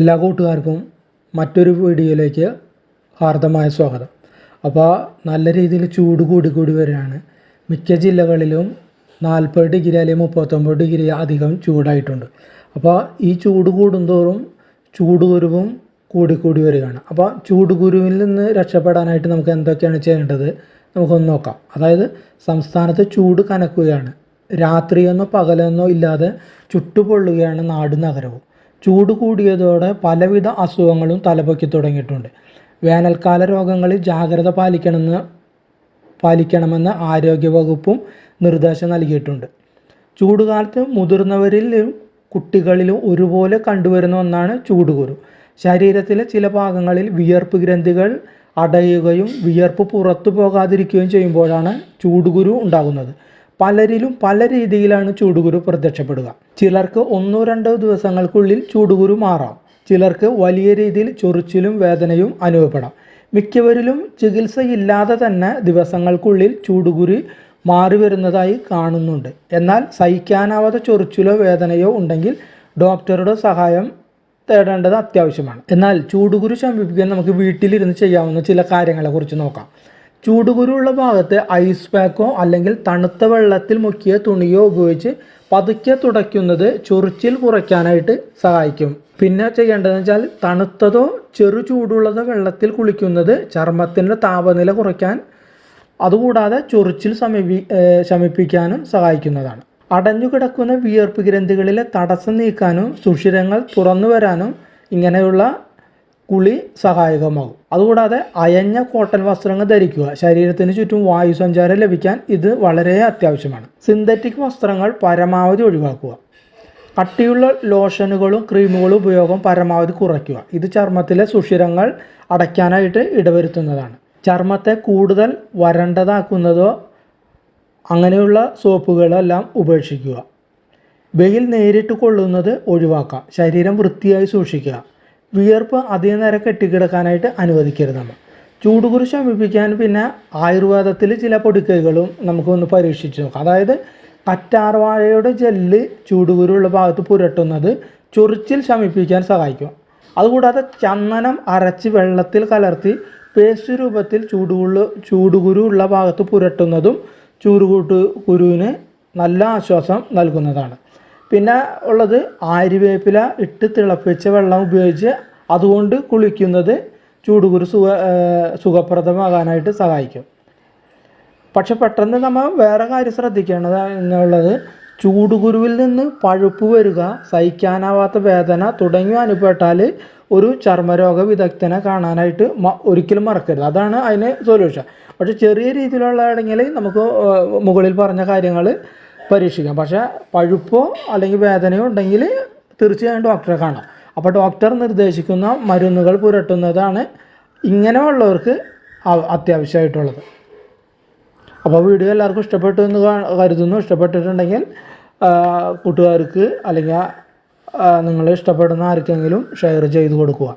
എല്ലാ കൂട്ടുകാർക്കും മറ്റൊരു വീഡിയോയിലേക്ക് ഹാർദമായ സ്വാഗതം. അപ്പോൾ നല്ല രീതിയിൽ ചൂട് കൂടി കൂടി വരികയാണ്. മിക്ക ജില്ലകളിലും നാൽപ്പത് ഡിഗ്രി അല്ലെങ്കിൽ മുപ്പത്തൊമ്പത് ഡിഗ്രി അധികം ചൂടായിട്ടുണ്ട്. അപ്പോൾ ഈ ചൂട് കൂടുന്തോറും ചൂടുകുരുവും കൂടിക്കൂടി വരികയാണ്. അപ്പോൾ ചൂടുകുരുവിൽ നിന്ന് രക്ഷപ്പെടാനായിട്ട് നമുക്ക് എന്തൊക്കെയാണ് ചെയ്യേണ്ടത്? നമുക്കൊന്ന് നോക്കാം. അതായത് സംസ്ഥാനത്ത് ചൂട് കനക്കുകയാണ്. രാത്രിയെന്നോ പകലെന്നോ ഇല്ലാതെ ചുട്ടുപൊള്ളുകയാണ് നാടും നഗരവും. ചൂട് കൂടിയതോടെ പലവിധ അസുഖങ്ങളും തലപൊക്കി തുടങ്ങിയിട്ടുണ്ട്. വേനൽക്കാല രോഗങ്ങളിൽ ജാഗ്രത പാലിക്കണമെന്ന് പാലിക്കണമെന്ന് ആരോഗ്യവകുപ്പും നിർദ്ദേശം നൽകിയിട്ടുണ്ട്. ചൂടുകാലത്ത് മുതിർന്നവരിലും കുട്ടികളിലും ഒരുപോലെ കണ്ടുവരുന്ന ഒന്നാണ് ചൂടുകുരു. ശരീരത്തിലെ ചില ഭാഗങ്ങളിൽ വിയർപ്പ് ഗ്രന്ഥികൾ അടയുകയും വിയർപ്പ് പുറത്തു പോകാതിരിക്കുകയും ചെയ്യുമ്പോഴാണ് ചൂടുകുരു ഉണ്ടാകുന്നത്. പലരിലും പല രീതിയിലാണ് ചൂടുകുരു പ്രത്യക്ഷപ്പെടുക. ചിലർക്ക് ഒന്നോ രണ്ടോ ദിവസങ്ങൾക്കുള്ളിൽ ചൂടുകുരു മാറാം. ചിലർക്ക് വലിയ രീതിയിൽ ചൊറിച്ചിലും വേദനയും അനുഭവപ്പെടാം. മിക്കവരിലും ചികിത്സയില്ലാതെ തന്നെ ദിവസങ്ങൾക്കുള്ളിൽ ചൂടുകുരു മാറി വരുന്നതായി കാണുന്നുണ്ട്. എന്നാൽ സഹിക്കാനാവാത്ത ചൊറിച്ചിലോ വേദനയോ ഉണ്ടെങ്കിൽ ഡോക്ടറുടെ സഹായം തേടേണ്ടത് അത്യാവശ്യമാണ്. എന്നാൽ ചൂടുകുരു ശമിപ്പിക്കാൻ നമുക്ക് വീട്ടിലിരുന്ന് ചെയ്യാവുന്ന ചില കാര്യങ്ങളെക്കുറിച്ച് നോക്കാം. ചൂടുകുരു ഉള്ള ഭാഗത്ത് ഐസ് പാക്കോ അല്ലെങ്കിൽ തണുത്ത വെള്ളത്തിൽ മുക്കിയ തുണിയോ ഉപയോഗിച്ച് പതുക്കെ തുടയ്ക്കുന്നത് ചൊറിച്ചിൽ കുറയ്ക്കാനായിട്ട് സഹായിക്കും. പിന്നെ ചെയ്യേണ്ടതെന്ന് വെച്ചാൽ തണുത്തതോ ചെറു ചൂടുള്ളതോ വെള്ളത്തിൽ കുളിക്കുന്നത് ചർമ്മത്തിന്റെ താപനില കുറയ്ക്കാൻ അതുകൂടാതെ ചൊറിച്ചിൽ സമീപി ശമിപ്പിക്കാനും സഹായിക്കുന്നതാണ്. അടഞ്ഞു കിടക്കുന്ന വിയർപ്പ് ഗ്രന്ഥികളിലെ തടസ്സം നീക്കാനും സുഷിരങ്ങൾ തുറന്നു വരാനും ഇങ്ങനെയുള്ള കുളി സഹായകമാകും. അതുകൂടാതെ അയഞ്ഞ കോട്ടൺ വസ്ത്രങ്ങൾ ധരിക്കുക ശരീരത്തിന് ചുറ്റും വായു സഞ്ചാരം ലഭിക്കാൻ ഇത് വളരെ അത്യാവശ്യമാണ്. സിന്തറ്റിക് വസ്ത്രങ്ങൾ പരമാവധി ഒഴിവാക്കുക. കട്ടിയുള്ള ലോഷനുകളും ക്രീമുകളും ഉപയോഗം പരമാവധി കുറയ്ക്കുക. ഇത് ചർമ്മത്തിലെ സുഷിരങ്ങൾ അടയ്ക്കാനായിട്ട് ഇടവരുത്തുന്നതാണ്. ചർമ്മത്തെ കൂടുതൽ വരണ്ടതാക്കുന്നതോ അങ്ങനെയുള്ള സോപ്പുകളെല്ലാം ഉപേക്ഷിക്കുക. വെയിൽ നേരിട്ട് കൊള്ളുന്നത് ഒഴിവാക്കുക. ശരീരം വൃത്തിയായി സൂക്ഷിക്കുക. വിയർപ്പ് അധിക നേരം കെട്ടിക്കിടക്കാനായിട്ട് അനുവദിക്കരുത് നമ്മൾ. ചൂടുകുരു ശമിപ്പിക്കാൻ പിന്നെ ആയുർവേദത്തിൽ ചില പൊടിക്കൈകളും നമുക്കൊന്ന് പരീക്ഷിച്ച് നോക്കാം. അതായത് കറ്റാർവാഴയുടെ ജെല്ല് ചൂടുകുരുള്ള ഭാഗത്ത് പുരട്ടുന്നത് ചൊറിച്ചിൽ ശമിപ്പിക്കാൻ സഹായിക്കും. അതുകൂടാതെ ചന്ദനം അരച്ച് വെള്ളത്തിൽ കലർത്തി പേസ്റ്റ് രൂപത്തിൽ ചൂടുകുള്ള ചൂടുകുരു ഉള്ള ഭാഗത്ത് പുരട്ടുന്നതും ചൂടുകൂട്ട് കുരുവിന് നല്ല ആശ്വാസം നൽകുന്നതാണ്. പിന്നെ ഉള്ളത് ആര്യവേപ്പില ഇട്ട് തിളപ്പിച്ച വെള്ളം ഉപയോഗിച്ച് അതുകൊണ്ട് കുളിക്കുന്നത് ചൂടുകുരു സുഖ സുഖപ്രദമാകാനായിട്ട് സഹായിക്കും. പക്ഷെ പെട്ടെന്ന് നമ്മൾ വേറെ കാര്യം ശ്രദ്ധിക്കേണ്ടത് എന്നുള്ളത് ചൂടുകുരുവിൽ നിന്ന് പഴുപ്പ് വരിക സഹിക്കാനാവാത്ത വേദന തുടങ്ങിയ അനുഭവപ്പെട്ടാൽ ഒരു ചർമ്മരോഗ വിദഗ്ധനെ കാണാനായിട്ട് ഒരിക്കലും മറക്കരുത്. അതാണ് അതിന് സൊല്യൂഷൻ പക്ഷെ ചെറിയ രീതിയിലുള്ളതാണെങ്കിൽ നമുക്ക് മുകളിൽ പറഞ്ഞ കാര്യങ്ങൾ പരീക്ഷിക്കാം. പക്ഷേ പഴുപ്പോ അല്ലെങ്കിൽ വേദനയോ ഉണ്ടെങ്കിൽ തീർച്ചയായും ഡോക്ടറെ കാണാം. അപ്പോൾ ഡോക്ടർ നിർദ്ദേശിക്കുന്ന മരുന്നുകൾ പുരട്ടുന്നതാണ് ഇങ്ങനെയുള്ളവർക്ക് അത്യാവശ്യമായിട്ടുള്ളത്. അപ്പോൾ വീഡിയോ എല്ലാവർക്കും ഇഷ്ടപ്പെട്ടു എന്ന് കരുതുന്നു. ഇഷ്ടപ്പെട്ടിട്ടുണ്ടെങ്കിൽ കൂട്ടുകാർക്ക് അല്ലെങ്കിൽ നിങ്ങൾ ഇഷ്ടപ്പെടുന്ന ആർക്കെങ്കിലും ഷെയർ ചെയ്ത് കൊടുക്കുക.